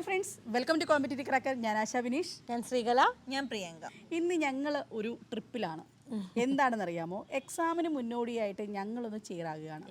Hi friends welcome to competitive cracker. ഞാൻ ആശ വിനീഷ്. ഞാൻ ശ്രീകല. ഞാൻ പ്രിയങ്ക. ഇന്ന് ഞങ്ങൾ ഒരു ട്രിപ്പിലാണ്. എന്താണെന്നറിയാമോ? എക്സാമിന് മുന്നോടിയായിട്ട് ഞങ്ങളൊന്ന് ചേരാകുകയാണ്.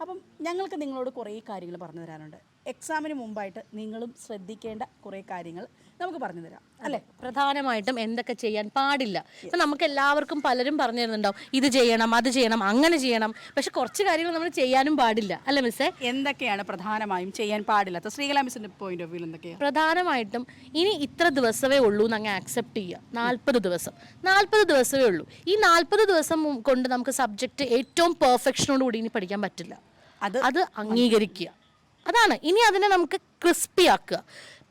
അപ്പം ഞങ്ങൾക്ക് നിങ്ങളോട് കുറേ കാര്യങ്ങൾ പറഞ്ഞു തരാനുണ്ട്. എക്സാമിന് മുമ്പായിട്ട് നിങ്ങളും ശ്രദ്ധിക്കേണ്ട കുറേ കാര്യങ്ങൾ നമുക്ക് പറഞ്ഞു തരാം. അല്ലേ? പ്രധാനമായിട്ടും എന്തൊക്കെ ചെയ്യാൻ പാടില്ല. ഇപ്പൊ നമുക്ക് എല്ലാവർക്കും പലരും പറഞ്ഞു തരുന്നുണ്ടാവും ഇത് ചെയ്യണം അത് ചെയ്യണം അങ്ങനെ ചെയ്യണം. പക്ഷെ കുറച്ച് കാര്യങ്ങൾ നമ്മൾ ചെയ്യാനും പാടില്ല. അല്ലേ മിസ്സേ? എന്തൊക്കെയാണ് പ്രധാനമായും ചെയ്യാൻ പാടില്ലാത്ത ശ്രീകലാ മിസ്സിന്റെ പോയിന്റ് ഓഫ് വ്യൂ എന്തൊക്കെയാണ് പ്രധാനമായിട്ടും ഇനി ഇത്ര ദിവസമേ ഉള്ളൂ എന്ന് അങ്ങ് ആക്സെപ്റ്റ് ചെയ്യുക. നാൽപ്പത് ദിവസം. നാൽപ്പത് ദിവസമേ ഉള്ളൂ. ഈ നാൽപ്പത് ദിവസം കൊണ്ട് നമുക്ക് സബ്ജക്റ്റ് ഏറ്റവും പെർഫെക്ഷനോട് കൂടി ഇനി പഠിക്കാൻ പറ്റില്ല. അത് അത് അംഗീകരിക്കുക. അതാണ്. ഇനി അതിനെ നമുക്ക് ക്രിസ്പി ആക്കുക.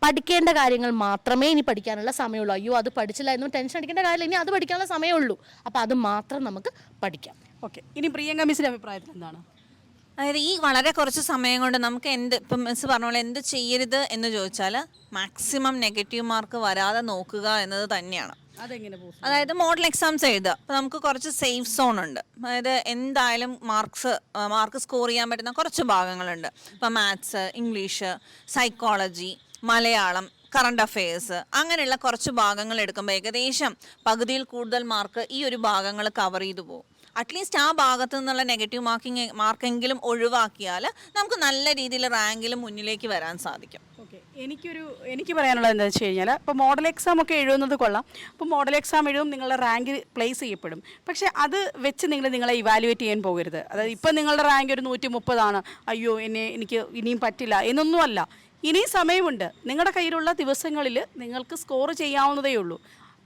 പഠിക്കേണ്ട കാര്യങ്ങൾ മാത്രമേ ഇനി പഠിക്കാനുള്ള സമയമുള്ളൂ. അയ്യോ അത് പഠിച്ചില്ല എന്നും ടെൻഷൻ അടിക്കേണ്ട കാര്യമില്ല. ഇനി അത് പഠിക്കാനുള്ള സമയമുള്ളൂ. അപ്പോൾ അത് മാത്രം നമുക്ക് പഠിക്കാം. ഓക്കെ ഇനി പ്രിയങ്ക മിസ്സിന്റെ അഭിപ്രായത്തിൽ എന്താണ്? അതായത് ഈ വളരെ കുറച്ച് സമയം കൊണ്ട് നമുക്ക് എന്ത് ഇപ്പം മിസ് പറഞ്ഞ പോലെ എന്ത് ചെയ്യരുത് എന്ന് ചോദിച്ചാൽ മാക്സിമം നെഗറ്റീവ് മാർക്ക് വരാതെ നോക്കുക എന്നത് തന്നെയാണ്. അതെങ്ങനെ അതായത് മോഡൽ എക്സാംസ് എഴുതുക. നമുക്ക് കുറച്ച് സേഫ് സോൺ ഉണ്ട്. അതായത് എന്തായാലും മാർക്സ് മാർക്ക് സ്കോർ ചെയ്യാൻ പറ്റുന്ന കുറച്ച് ഭാഗങ്ങളുണ്ട്. ഇപ്പം maths English psychology Malayalam current affairs അങ്ങനെയുള്ള കുറച്ച് ഭാഗങ്ങൾ എടുക്കുമ്പോൾ ഏകദേശം പകുതിയിൽ കൂടുതൽ മാർക്ക് ഈ ഒരു ഭാഗങ്ങൾ കവർ ചെയ്തു പോകും. അറ്റ്ലീസ്റ്റ് ആ ഭാഗത്തു നിന്നുള്ള നെഗറ്റീവ് മാർക്കിംഗ് മാർക്കെങ്കിലും ഒഴിവാക്കിയാൽ നമുക്ക് നല്ല രീതിയിൽ റാങ്കിൽ മുന്നിലേക്ക് വരാൻ സാധിക്കും. എനിക്കൊരു എനിക്ക് പറയാനുള്ളത് എന്താ വെച്ച് കഴിഞ്ഞാൽ ഇപ്പോൾ മോഡൽ എക്സാം ഒക്കെ എഴുതുന്നത് കൊള്ളാം. അപ്പോൾ മോഡൽ എക്സാം എഴുതും നിങ്ങളുടെ റാങ്ക് പ്ലേസ് ചെയ്യപ്പെടും. പക്ഷേ അത് വെച്ച് നിങ്ങൾ നിങ്ങളെ ഇവാലുവേറ്റ് ചെയ്യാൻ പോകരുത്. അതായത് ഇപ്പം നിങ്ങളുടെ റാങ്ക് ഒരു നൂറ്റി മുപ്പതാണ് അയ്യോ എന്നെ എനിക്ക് ഇനിയും പറ്റില്ല എന്നൊന്നുമല്ല ഇനിയും സമയമുണ്ട്. നിങ്ങളുടെ കയ്യിലുള്ള ദിവസങ്ങളിൽ നിങ്ങൾക്ക് സ്കോർ ചെയ്യാവുന്നതേ ഉള്ളൂ.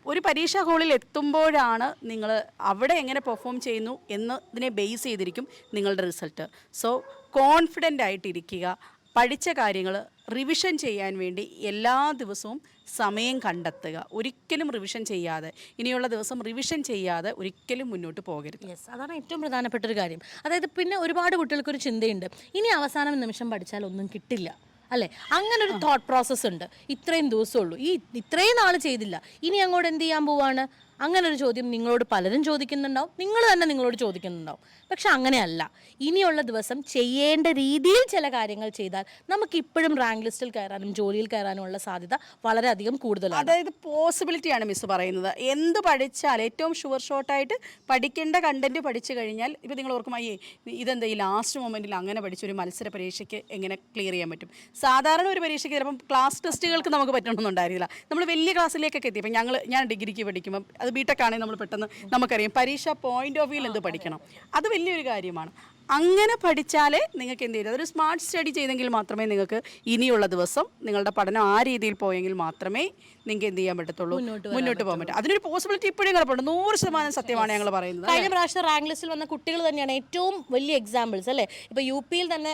ഒരു പരീക്ഷാ ഹോളിൽ എത്തുമ്പോഴാണ് നിങ്ങൾ അവിടെ എങ്ങനെ പെർഫോം ചെയ്യുന്നു എന്നതിനെ ബേസ് ചെയ്തിരിക്കും നിങ്ങളുടെ റിസൾട്ട് സോ കോൺഫിഡന്റ് ആയിട്ടിരിക്കുക പഠിച്ച കാര്യങ്ങൾ റിവിഷൻ ചെയ്യാൻ വേണ്ടി എല്ലാ ദിവസവും സമയം കണ്ടെത്തുക. ഒരിക്കലും റിവിഷൻ ചെയ്യാതെ ഇനിയുള്ള ദിവസം റിവിഷൻ ചെയ്യാതെ ഒരിക്കലും മുന്നോട്ട് പോകരുത്. യെസ് അതാണ് ഏറ്റവും പ്രധാനപ്പെട്ട ഒരു കാര്യം. അതായത് പിന്നെ ഒരുപാട് കുട്ടികൾക്ക് ഒരു ചിന്തയുണ്ട്. ഇനി അവസാനം നിമിഷം പഠിച്ചാൽ ഒന്നും കിട്ടില്ല. അല്ലെ? അങ്ങനെ ഒരു തോട്ട് പ്രോസസ്സ് ഉണ്ട്. ഇത്രയും ദിവസമുള്ളൂ ഈ ഇത്രയും നാൾ ചെയ്തില്ല. ഇനി അങ്ങോട്ട് എന്ത് ചെയ്യാൻ പോവാണ്? അങ്ങനെ ഒരു ചോദ്യം നിങ്ങളോട് പലരും ചോദിക്കുന്നുണ്ടാവും. നിങ്ങൾ തന്നെ നിങ്ങളോട് ചോദിക്കുന്നുണ്ടാവും. പക്ഷെ അങ്ങനെയല്ല. ഇനിയുള്ള ദിവസം ചെയ്യേണ്ട രീതിയിൽ ചില കാര്യങ്ങൾ ചെയ്താൽ നമുക്ക് ഇപ്പോഴും റാങ്ക് ലിസ്റ്റിൽ കയറാനും ജോലിയിൽ കയറാനും ഉള്ള സാധ്യത വളരെയധികം കൂടുതലാണ്. അതായത് പോസിബിലിറ്റി ആണ് മിസ് പറയുന്നത്. എന്ത് പഠിച്ചാൽ ഏറ്റവും ഷുവർ ഷോട്ടായിട്ട് പഠിക്കേണ്ട കണ്ടന്റ് പഠിച്ചു കഴിഞ്ഞാൽ ഇപ്പം നിങ്ങൾ ഓർക്കും അയ്യേ ഇതെന്താ ഈ ലാസ്റ്റ് മൊമെന്റിൽ അങ്ങനെ പഠിച്ച ഒരു മത്സര പരീക്ഷയ്ക്ക് എങ്ങനെ ക്ലിയർ ചെയ്യാൻ പറ്റും? സാധാരണ ഒരു പരീക്ഷയ്ക്ക് ചിലപ്പം ക്ലാസ് ടെസ്റ്റുകൾക്ക് നമുക്ക് പറ്റണമെന്നുണ്ടായിരുന്നില്ല. നമ്മൾ വലിയ ക്ലാസ്സിലേക്കൊക്കെ എത്തി. ഇപ്പം ഞങ്ങൾ ഞാൻ ഡിഗ്രിക്ക് പഠിക്കുമ്പോൾ അത് ബിടെക് ആണെങ്കിൽ നമ്മൾ പെട്ടെന്ന് നമുക്കറിയാം. പരീക്ഷ പോയിന്റ് ഓഫ് വ്യൂയിൽ എന്ത് പഠിക്കണം? അത് വലിയൊരു കാര്യമാണ്. അങ്ങനെ പഠിച്ചാലേ നിങ്ങൾക്ക് എന്ത് ചെയ്യും? അതൊരു സ്മാർട്ട് സ്റ്റഡി ചെയ്തെങ്കിൽ മാത്രമേ നിങ്ങൾക്ക് ഇനിയുള്ള ദിവസം നിങ്ങളുടെ പഠനം ആ രീതിയിൽ പോയെങ്കിൽ മാത്രമേ നിങ്ങൾക്ക് എന്ത് ചെയ്യാൻ പറ്റത്തുള്ളൂ? മുന്നോട്ട് പോകാൻ പറ്റും. അതിനൊരു പോസിബിലിറ്റി ഇപ്പോഴും കിടപ്പുണ്ട് നൂറ് ശതമാനം സത്യമാണ് ഞങ്ങൾ പറയുന്നത് കഴിഞ്ഞ പ്രാവശ്യം റാങ്ക് ലിസ്റ്റിൽ വന്ന കുട്ടികൾ തന്നെയാണ് ഏറ്റവും വലിയ എക്സാമ്പിൾസ് അല്ലേ? ഇപ്പോൾ യു പിയിൽ തന്നെ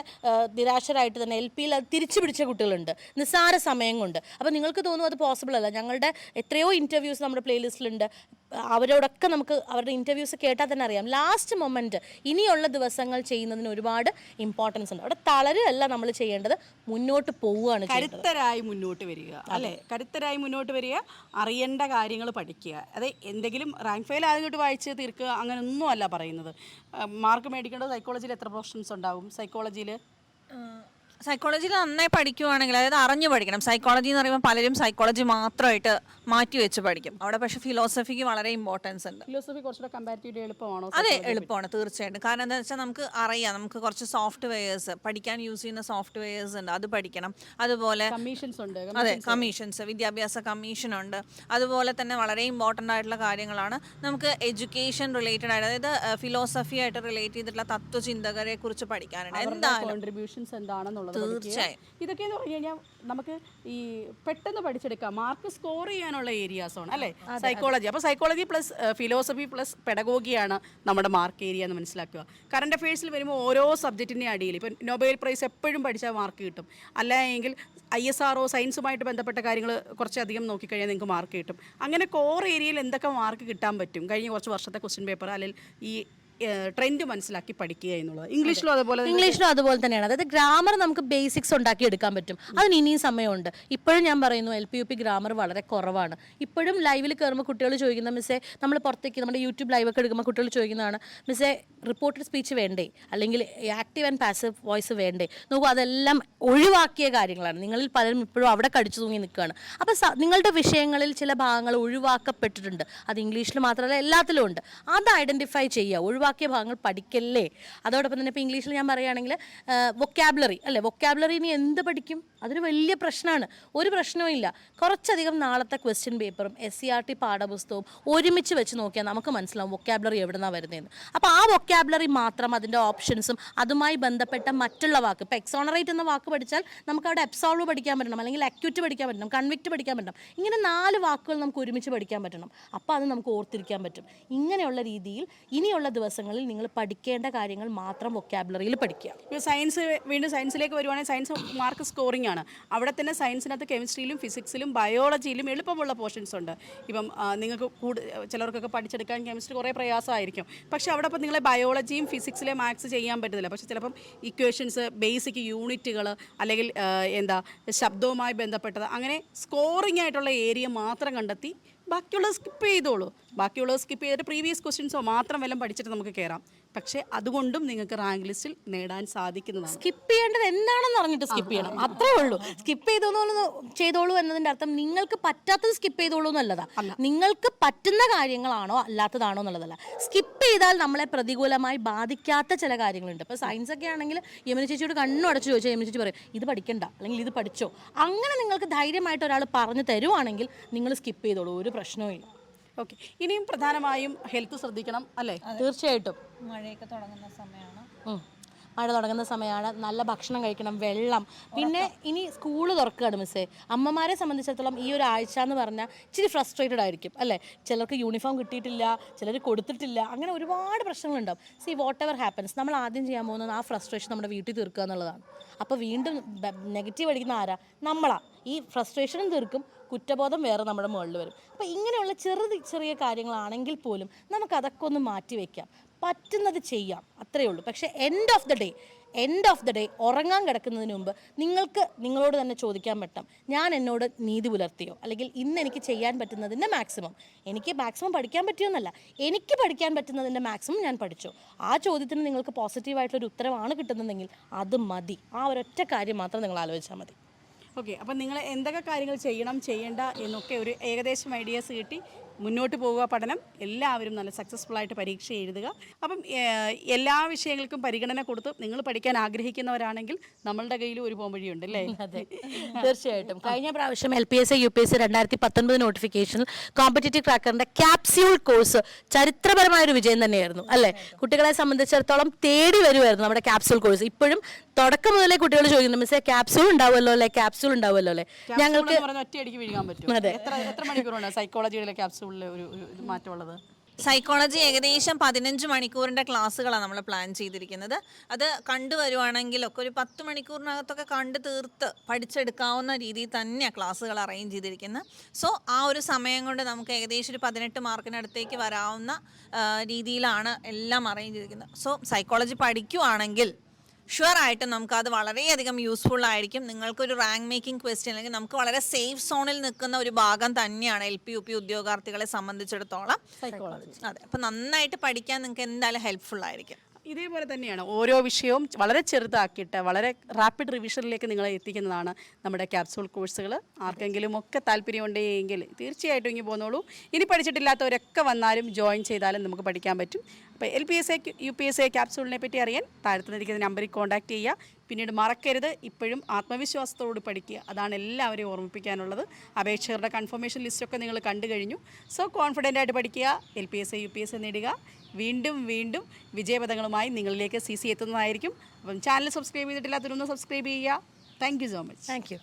നിരാശരായിട്ട് തന്നെ എൽ പിയിൽ അത് തിരിച്ചു പിടിച്ച കുട്ടികളുണ്ട്. നിസ്സാര സമയം കൊണ്ട്. അപ്പോൾ നിങ്ങൾക്ക് തോന്നും അത് പോസിബിൾ അല്ല. ഞങ്ങളുടെ എത്രയോ ഇന്റർവ്യൂസ് നമ്മുടെ പ്ലേലിസ്റ്റിലുണ്ട് അവരോടൊക്കെ നമുക്ക് അവരുടെ ഇന്റർവ്യൂസ് കേട്ടാൽ തന്നെ അറിയാം. ലാസ്റ്റ് മൊമെന്റ് ഇനിയുള്ള ദിവസങ്ങൾ ചെയ്യുന്നതിന് ഒരുപാട് ഇമ്പോർട്ടൻസ് ഉണ്ട്. അവിടെ തളരുകയല്ല നമ്മൾ ചെയ്യേണ്ടത് മുന്നോട്ട് പോവുകയാണ് കരുത്തരായി മുന്നോട്ട് വരിക അല്ലേ? കരുത്തരായി മുന്നോട്ട് വരിക അറിയേണ്ട കാര്യങ്ങൾ പഠിക്കുക. അതായത് എന്തെങ്കിലും റാങ്ക് ഫെയിൽ ആദ്യമായിട്ട് വായിച്ച് തീർക്കുക അങ്ങനെയൊന്നും അല്ല പറയുന്നത് മാർക്ക് മേടിക്കേണ്ടത് സൈക്കോളജിയിൽ എത്ര പ്രൊഫഷൻസ് ഉണ്ടാവും? സൈക്കോളജിയിൽ സൈക്കോളജിയിൽ നന്നായി പഠിക്കുവാണെങ്കിൽ അതായത് അറിഞ്ഞു പഠിക്കണം. സൈക്കോളജി എന്ന് പറയുമ്പോൾ പലരും സൈക്കോളജി മാത്രമായിട്ട് മാറ്റി വെച്ച് പഠിക്കും. അവിടെ പക്ഷേ ഫിലോസഫിക്ക് വളരെ ഇമ്പോർട്ടൻസ് ഉണ്ട്. ഫിലോസഫി കുറച്ചുകൂടെ കമ്പാരിറ്റീവ്ലി എളുപ്പമാണോ? അതെ എളുപ്പമാണ് തീർച്ചയായിട്ടും. കാരണം എന്താ വെച്ചാൽ നമുക്ക് അറിയാം നമുക്ക് കുറച്ച് സോഫ്റ്റ്വെയർസ് പഠിക്കാൻ യൂസ് ചെയ്യുന്ന സോഫ്റ്റ്വെയർസ് ഉണ്ട് അത് പഠിക്കണം. അതുപോലെ കമ്മീഷൻസ് ഉണ്ട് അതെ കമ്മീഷൻസ് വിദ്യാഭ്യാസ കമ്മീഷൻ ഉണ്ട്. അതുപോലെ തന്നെ വളരെ ഇമ്പോർട്ടന്റ് ആയിട്ടുള്ള കാര്യങ്ങളാണ് നമുക്ക് എഡ്യൂക്കേഷൻ റിലേറ്റഡ് ആയിട്ട് അതായത് ഫിലോസഫി ആയിട്ട് റിലേറ്റ് ചെയ്തിട്ടുള്ള തത്വചിന്തകരെ കുറിച്ച് പഠിക്കാനുണ്ട് എന്തായാലും കോൺട്രിബ്യൂഷൻസ് എന്താണെന്നുള്ളത് തീർച്ചയായും. ഇതൊക്കെ എന്ന് പറഞ്ഞു കഴിഞ്ഞാൽ നമുക്ക് ഈ പെട്ടെന്ന് പഠിച്ചെടുക്കാം. മാർക്ക് സ്കോർ ചെയ്യാനുള്ള ഏരിയാസ് ആണ് അല്ലേ? സൈക്കോളജി അപ്പോൾ സൈക്കോളജി പ്ലസ് ഫിലോസഫി പ്ലസ് പെഡഗോഗിയാണ് നമ്മുടെ മാർക്ക് ഏരിയ എന്ന് മനസ്സിലാക്കുക. കറണ്ട് അഫയേഴ്സിൽ വരുമ്പോൾ ഓരോ സബ്ജക്റ്റിന്റെ അടിയിൽ ഇപ്പം നൊബേൽ പ്രൈസ് എപ്പോഴും പഠിച്ചാൽ മാർക്ക് കിട്ടും. അല്ല എങ്കിൽ ഐ എസ് ആർ ഒ സയൻസുമായിട്ട് ബന്ധപ്പെട്ട കാര്യങ്ങൾ കുറച്ചധികം നോക്കിക്കഴിഞ്ഞാൽ നിങ്ങൾക്ക് മാർക്ക് കിട്ടും. അങ്ങനെ കോർ ഏരിയയിൽ എന്തൊക്കെ മാർക്ക് കിട്ടാൻ പറ്റും? കഴിഞ്ഞ കുറച്ച് വർഷത്തെ ക്വസ്റ്റ്യൻ പേപ്പർ അല്ലെങ്കിൽ ഈ ട്രെൻഡ് മനസ്സിലാക്കി പഠിക്കുക എന്നുള്ളത്. ഇംഗ്ലീഷിലും അതുപോലെ തന്നെ. ഇംഗ്ലീഷിലും അതുപോലെ തന്നെയാണ്. അതായത് ഗ്രാമർ നമുക്ക് ബേസിക്സ് ഉണ്ടാക്കി എടുക്കാൻ പറ്റും. അതിന് ഇനിയും സമയമുണ്ട്. ഇപ്പോഴും ഞാൻ പറയുന്നു L P U P grammar വളരെ കുറവാണ്. ഇപ്പോഴും ലൈവിൽ കയറുമ്പോൾ കുട്ടികൾ ചോദിക്കുന്ന മിസ്സേ നമ്മൾ പുറത്തേക്ക് നമ്മുടെ യൂട്യൂബ് ലൈവ് ഒക്കെ എടുക്കുമ്പോൾ കുട്ടികൾ ചോദിക്കുന്നതാണ് മിസ്സേ റിപ്പോർട്ടഡ് സ്പീച്ച് വേണ്ടേ? അല്ലെങ്കിൽ ആക്റ്റീവ് ആൻഡ് പാസീവ് വോയിസ് വേണ്ടേ? നോക്കൂ അതെല്ലാം ഒഴിവാക്കിയ കാര്യങ്ങളാണ്. നിങ്ങളിൽ പലരും ഇപ്പോഴും അവിടെ കടിച്ചു തൂങ്ങി നിൽക്കുകയാണ്. അപ്പോൾ നിങ്ങളുടെ വിഷയങ്ങളിൽ ചില ഭാഗങ്ങൾ ഒഴിവാക്കപ്പെട്ടിട്ടുണ്ട്. അത് ഇംഗ്ലീഷിൽ മാത്രമല്ല എല്ലാത്തിലും ഉണ്ട്. അത് ഐഡന്റിഫൈ ചെയ്യുക. ഒഴിവാക്കിയ ഭാഗങ്ങൾ പഠിക്കല്ലേ? അതോടൊപ്പം തന്നെ ഇപ്പോൾ ഇംഗ്ലീഷിൽ ഞാൻ പറയുകയാണെങ്കിൽ വൊക്കാബുലറി അല്ലേ? വൊക്കാബുലറി ഇനി എന്ത് പഠിക്കും? അതൊരു വലിയ പ്രശ്നമാണ്. ഒരു പ്രശ്നവും ഇല്ല. കുറച്ചധികം നാളത്തെ ക്വസ്റ്റ്യൻ പേപ്പറും എസ് സി ആർ ടി പാഠപുസ്തകവും ഒരുമിച്ച് വെച്ച് നോക്കിയാൽ നമുക്ക് മനസ്സിലാവും വൊക്കാബുലറി എവിടെ നിന്നാണ് വരുന്നതെന്ന്. അപ്പോൾ ആ വൊക്കാബുലറി മാത്രം അതിന്റെ ഓപ്ഷൻസും അതുമായി ബന്ധപ്പെട്ട മറ്റുള്ള വാക്ക് ഇപ്പോൾ എക്സോണറേറ്റ് എന്ന വാക്ക് പഠിച്ചാൽ നമുക്ക് അവിടെ എപ്സോൾവ് പഠിക്കാൻ പറ്റണം അല്ലെങ്കിൽ അക്യൂറ്റ് പഠിക്കാൻ പറ്റണം കൺവിക്റ്റ് പഠിക്കാൻ പറ്റണം. ഇങ്ങനെ നാല് വാക്കുകൾ നമുക്ക് ഒരുമിച്ച് പഠിക്കാൻ പറ്റണം. അപ്പോൾ അത് നമുക്ക് ഓർത്തിരിക്കാൻ പറ്റും. ഇങ്ങനെയുള്ള രീതിയിൽ ഇനിയുള്ള ദിവസങ്ങളിൽ നിങ്ങൾ പഠിക്കേണ്ട കാര്യങ്ങൾ മാത്രം വൊക്കാബുലറിയിൽ പഠിക്കുക. ഇപ്പോൾ സയൻസ് വീണ്ടും സയൻസിലേക്ക് വരുവാണെങ്കിൽ സയൻസ് മാർക്ക് സ്കോറിംഗ് ആണ്. അവിടെ തന്നെ സയൻസിനകത്ത് കെമിസ്ട്രിയിലും ഫിസിക്സിലും ബയോളജിയിലും എളുപ്പമുള്ള പോർഷൻസ് ഉണ്ട്. ഇപ്പം നിങ്ങൾക്ക് കൂടു ചിലർക്കൊക്കെ പഠിച്ചെടുക്കാൻ കെമിസ്ട്രി കുറേ പ്രയാസമായിരിക്കും. പക്ഷേ അവിടെ ഇപ്പം നിങ്ങളെ ബയോളജിയും ഫിസിക്സിലെ മാത്സ് ചെയ്യാൻ പറ്റത്തില്ല. പക്ഷേ ചിലപ്പം ഇക്വേഷൻസ് ബേസിക് യൂണിറ്റുകൾ അല്ലെങ്കിൽ എന്താ ശബ്ദവുമായി ബന്ധപ്പെട്ടത് അങ്ങനെ സ്കോറിംഗ് ആയിട്ടുള്ള ഏരിയ മാത്രം കണ്ടെത്തി ബാക്കിയുള്ളത് സ്കിപ്പ് ചെയ്തോളൂ. ബാക്കിയുള്ളത് സ്കിപ്പ് ചെയ്തിട്ട് പ്രീവിയസ് ക്വസ്റ്റ്യൻസോ മാത്രം വല്ലതും പഠിച്ചിട്ട് നമുക്ക് കയറാം പക്ഷേ അതുകൊണ്ടും നിങ്ങൾക്ക് റാങ്ക് ലിസ്റ്റിൽ നേടാൻ സാധിക്കുന്നതാണ്. സ്കിപ്പ് ചെയ്യേണ്ടത് എന്താണെന്ന് അറിഞ്ഞിട്ട് സ്കിപ്പ് ചെയ്യണം. അത്രേ ഉള്ളൂ. സ്കിപ്പ് ചെയ്തോളൂ ചെയ്തോളൂ എന്നതിന്റെ അർത്ഥം നിങ്ങൾക്ക് പറ്റാത്തത് സ്കിപ്പ് ചെയ്തോളൂ എന്നുള്ളതാ നിങ്ങൾക്ക് പറ്റുന്ന കാര്യങ്ങളാണോ അല്ലാത്തതാണോ എന്നുള്ളതല്ല. സ്കിപ്പ് ചെയ്താൽ നമ്മളെ പ്രതികൂലമായി ബാധിക്കാത്ത ചില കാര്യങ്ങളുണ്ട്. ഇപ്പോൾ സയൻസ് ഒക്കെ ആണെങ്കിൽ യമുന ചേച്ചിയോട് കണ്ണു അടച്ചു ചോദിച്ചാൽ യമുന ചേച്ചി പറയും ഇത് പഠിക്കണ്ട. അല്ലെങ്കിൽ ഇത് പഠിച്ചോ. അങ്ങനെ നിങ്ങൾക്ക് ധൈര്യമായിട്ട് ഒരാൾ പറഞ്ഞു തരുവാണെങ്കിൽ നിങ്ങൾ സ്കിപ്പ് ചെയ്തോളൂ. ഒരു പ്രശ്നവും ഇല്ല ഓക്കെ. ഇനിയും പ്രധാനമായും ഹെൽത്ത് ശ്രദ്ധിക്കണം അല്ലേ? തീർച്ചയായിട്ടും. മഴയൊക്കെ തുടങ്ങുന്ന സമയമാണ്. മഴ തുടങ്ങുന്ന സമയമാണ് നല്ല ഭക്ഷണം കഴിക്കണം വെള്ളം. പിന്നെ ഇനി സ്കൂൾ തുറക്കുകയാണ് മിസ്സേ അമ്മമാരെ സംബന്ധിച്ചിടത്തോളം ഈ ഒരു ആഴ്ച എന്ന് പറഞ്ഞാൽ ഇച്ചിരി ഫ്രസ്ട്രേറ്റഡ് ആയിരിക്കും അല്ലേ? ചിലർക്ക് യൂണിഫോം കിട്ടിയിട്ടില്ല ചിലർ കൊടുത്തിട്ടില്ല അങ്ങനെ ഒരുപാട് പ്രശ്നങ്ങളുണ്ടാവും. സി വാട്ട് എവർ ഹാപ്പൻസ് നമ്മൾ ആദ്യം ചെയ്യാൻ പോകുന്നത് ആ ഫ്രസ്ട്രേഷൻ നമ്മുടെ വീട്ടിൽ തീർക്കുക എന്നുള്ളതാണ്. അപ്പോൾ വീണ്ടും നെഗറ്റീവ് അടിക്കുന്ന ആരാ? നമ്മളാ. ഈ ഫ്രസ്ട്രേഷനും തീർക്കും കുറ്റബോധം വേറെ നമ്മുടെ മുകളിൽ വരും. അപ്പോൾ ഇങ്ങനെയുള്ള ചെറു ചെറിയ കാര്യങ്ങളാണെങ്കിൽ പോലും നമുക്കതൊക്കെ ഒന്ന് മാറ്റി വയ്ക്കാം പറ്റുന്നത് ചെയ്യാം. അത്രയേ ഉള്ളൂ. പക്ഷേ end of the day end of the day ഉറങ്ങാൻ കിടക്കുന്നതിന് മുമ്പ് നിങ്ങൾക്ക് നിങ്ങളോട് തന്നെ ചോദിക്കാൻ പറ്റാം. ഞാൻ എന്നോട് നീതി പുലർത്തിയോ? അല്ലെങ്കിൽ ഇന്ന് എനിക്ക് ചെയ്യാൻ പറ്റുന്നതിന്റെ മാക്സിമം എനിക്ക് മാക്സിമം പഠിക്കാൻ പറ്റിയൊന്നല്ല. എനിക്ക് പഠിക്കാൻ പറ്റുന്നതിന്റെ മാക്സിമം ഞാൻ പഠിച്ചു. ആ ചോദ്യത്തിന് നിങ്ങൾക്ക് പോസിറ്റീവായിട്ടൊരു ഉത്തരമാണ് കിട്ടുന്നതെങ്കിൽ അത് മതി. ആ ഒരൊറ്റ കാര്യം മാത്രം നിങ്ങൾ ആലോചിച്ചാൽ മതി. ഓക്കെ അപ്പം നിങ്ങൾ എന്തൊക്കെ കാര്യങ്ങൾ ചെയ്യണം ചെയ്യേണ്ട എന്നൊക്കെ ഒരു ഏകദേശം ഐഡിയാസ് കിട്ടി. മുന്നോട്ട് പോവുക പഠനം എല്ലാവരും നല്ല സക്സസ്ഫുൾ ആയിട്ട് പരീക്ഷ എഴുതുക. അപ്പം എല്ലാ വിഷയങ്ങൾക്കും പരിഗണന കൊടുത്ത് നിങ്ങൾ പഠിക്കാൻ ആഗ്രഹിക്കുന്നവരാണെങ്കിൽ നമ്മളുടെ കയ്യിൽ ഒരു പോംവഴിയുണ്ട് അല്ലേ? തീർച്ചയായിട്ടും. കഴിഞ്ഞ പ്രാവശ്യം L P S U P S C രണ്ടായിരത്തി പത്തൊൻപത് നോട്ടിഫിക്കേഷനിൽ കോമ്പറ്റേറ്റീവ് ക്രാക്കറിന്റെ ക്യാപ്സ്യൂൾ കോഴ്സ് ചരിത്രപരമായ ഒരു വിജയം തന്നെയായിരുന്നു അല്ലെ? കുട്ടികളെ സംബന്ധിച്ചിടത്തോളം തേടി വരുമായിരുന്നു നമ്മുടെ ക്യാപ്സ്യൂൾ കോഴ്സ് ഇപ്പോഴും തുടക്കം മുതലേ കുട്ടികൾ ചോദിക്കുന്നു മിസ്സേ ക്യാപ്സ്യൂൾ ഉണ്ടാവുമല്ലോ അല്ലെ? ക്യാപ്സ്യൂൾ ഉണ്ടാവുമല്ലോ അല്ലെ? ഞങ്ങൾക്ക് പറ്റും. എത്ര മണിക്കൂറുണ്ട് സൈക്കോളജിയുടെ ക്യാപ്സൂളിൽ ഒരു മാറ്റമുള്ളത്? സൈക്കോളജി ഏകദേശം പതിനഞ്ച് മണിക്കൂറിന്റെ ക്ലാസ്സുകളാണ് നമ്മൾ പ്ലാൻ ചെയ്തിരിക്കുന്നത്. അത് കണ്ടുവരുവാണെങ്കിലൊക്കെ ഒരു പത്ത് മണിക്കൂറിനകത്തൊക്കെ കണ്ടു തീർത്ത് പഠിച്ചെടുക്കാവുന്ന രീതിയിൽ തന്നെയാണ് ക്ലാസ്സുകൾ അറേഞ്ച് ചെയ്തിരിക്കുന്നത് സോ ആ ഒരു സമയം കൊണ്ട് നമുക്ക് ഏകദേശം ഒരു പതിനെട്ട് മാർക്കിനടുത്തേക്ക് വരാവുന്ന രീതിയിലാണ് എല്ലാം അറേഞ്ച് ചെയ്തിരിക്കുന്നത് സോ സൈക്കോളജി പഠിക്കുവാണെങ്കിൽ ഷുവർ ആയിട്ടും നമുക്ക് അത് വളരെയധികം യൂസ്ഫുൾ ആയിരിക്കും. നിങ്ങൾക്കൊരു റാങ്ക് മേക്കിംഗ് ക്വസ്റ്റ്യൻ അല്ലെങ്കിൽ നമുക്ക് വളരെ സേഫ് സോണിൽ നിൽക്കുന്ന ഒരു ഭാഗം തന്നെയാണ് എൽ പി യു പി ഉദ്യോഗാർത്ഥികളെ സംബന്ധിച്ചിടത്തോളം. അതെ അപ്പം നന്നായിട്ട് പഠിക്കാൻ നിങ്ങൾക്ക് എന്തായാലും ഹെൽപ്ഫുൾ ആയിരിക്കും. ഇതേപോലെ തന്നെയാണ് ഓരോ വിഷയവും വളരെ ചെറുതാക്കിയിട്ട് വളരെ റാപ്പിഡ് റിവിഷനിലേക്ക് നിങ്ങളെ എത്തിക്കുന്നതാണ് നമ്മുടെ ക്യാപ്സൂൾ കോഴ്സുകൾ ആർക്കെങ്കിലും ഒക്കെ താല്പര്യമുണ്ടെങ്കിൽ തീർച്ചയായിട്ടും ഇങ്ങനെ പോന്നോളൂ. ഇനി പഠിച്ചിട്ടില്ലാത്തവരൊക്കെ വന്നാലും ജോയിൻ ചെയ്താലും നമുക്ക് പഠിക്കാൻ പറ്റും. അപ്പോൾ L P S A U P S A ക്യാപ്സൂളിനെ പറ്റി അറിയാൻ താഴത്തുനിന്നിരിക്കുന്ന നമ്പറിൽ കോൺടാക്ട് ചെയ്യുക. പിന്നീട് മറക്കരുത്. ഇപ്പോഴും ആത്മവിശ്വാസത്തോട് പഠിക്കുക. അതാണ് എല്ലാവരെയും ഓർമ്മിപ്പിക്കാനുള്ളത്. അപേക്ഷകരുടെ കൺഫർമേഷൻ ലിസ്റ്റൊക്കെ നിങ്ങൾ കണ്ടു കഴിഞ്ഞു. സോ കോൺഫിഡന്റ് ആയിട്ട് പഠിക്കുക. L P S U P S നേടുക. വീണ്ടും വീണ്ടും വിജയപഥങ്ങളുമായി നിങ്ങളിലേക്ക് സി സി എത്തുന്നതായിരിക്കും. അപ്പം ചാനൽ സബ്സ്ക്രൈബ് ചെയ്തിട്ടില്ലാത്തവരൊന്ന് സബ്സ്ക്രൈബ് ചെയ്യുക. Thank you so much thank you